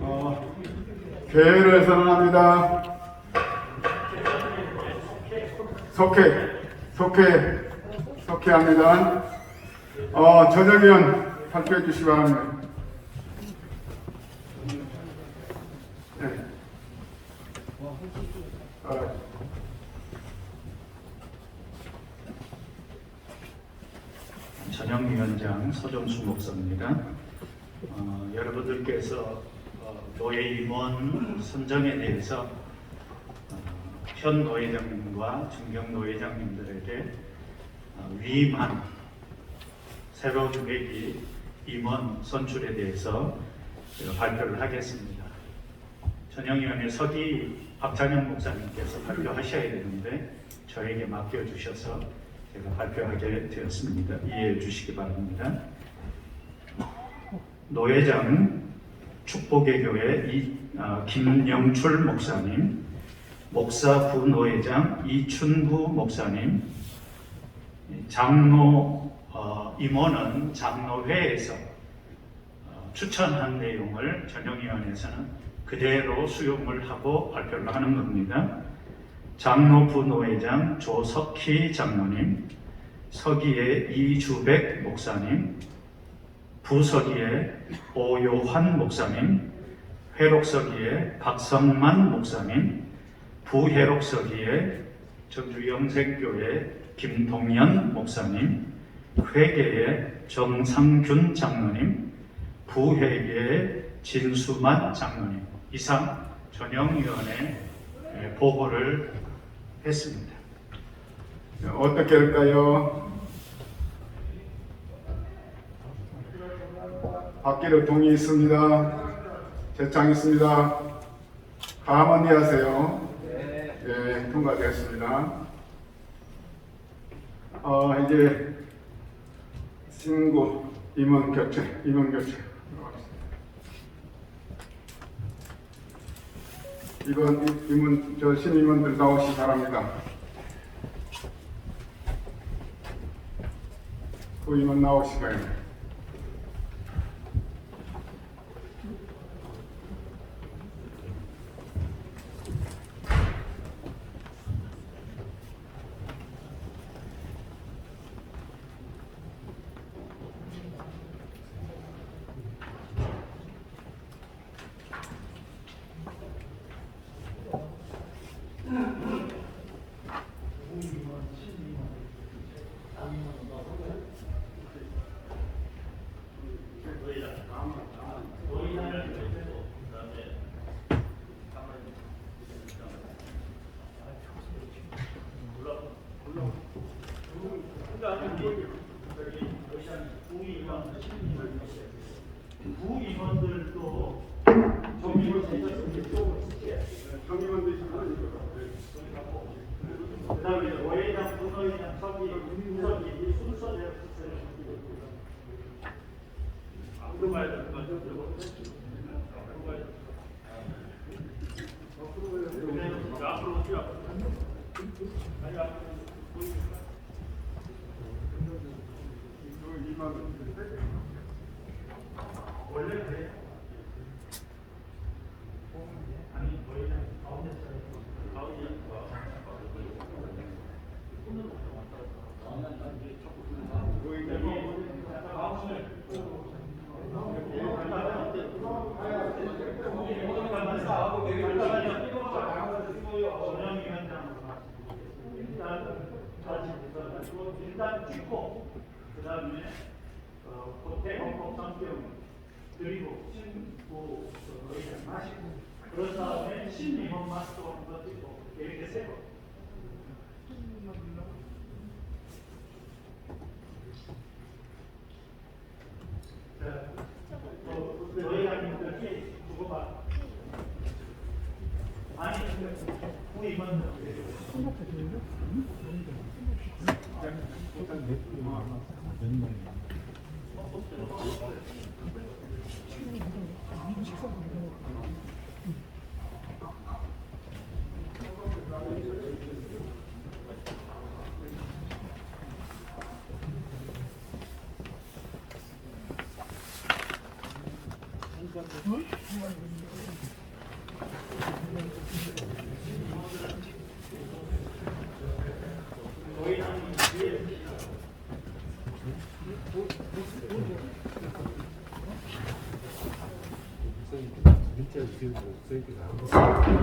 어, 교회를 선언합니다. 속회, 속회, 속회합니다. 어, 저정위원 발표해 주시기 바랍니다. 네. 어, 전영위원장 서정수 목사입니다. 어, 여러분들께서 어, 노예 임원 선정에 대해서 어, 현 노회장님과 중경 노회장님들에게 어, 위임한 새로운 회기 임원 선출에 대해서 발표를 하겠습니다. 전영위원회 서기 박찬영 목사님께서 발표하셔야 되는데 저에게 맡겨주셔서 제가 발표하게 되었습니다. 이해해 주시기 바랍니다. 노회장 축복의 교회 이, 아, 김영출 목사님, 목사 부노회장 이춘구 목사님, 장로 어, 임원은 장로회에서 어, 추천한 내용을 전영위원회에서는 그대로 수용을 하고 발표를 하는 겁니다. 장로 부노회장 조석희 장로님, 서기의 이주백 목사님, 부서기의 오요환 목사님, 회록서기의 박성만 목사님, 부회록서기의 전주 영생교회 김동연 목사님, 회계의 정상균 장로님, 부회계의 진수만 장로님 이상 전영위원회 보고를 했습니다. 어떻게 할까요? 받기를 동의 있습니다. 재창 있습니다. 가만히 하세요. 예, 통과되었습니다. 어, 이제 신고 임원 교체, 임원 교체. 이번 임원, 저 신임원들 나오시기 바랍니다. 후임은 나오시고요. 부임원들도 그 다음에 노회장, 서기 이 순서대로 앞으로 가야 될것 같아요. 앞으로 가야 돼. 앞으로 오세요. 아니, 앞으로. 원래 그래. 아니, 노회장 가운데 서요. 가운데 일단 찍고 그 다음에 어, 호텔 헌법 상경 그리고 신고 의장 마시고 그런 다음에 신임원만 또 한번 찍고 이렇게 세고 너희들끼리 주고받. 아니, 후임은 Mm-hmm. すいません。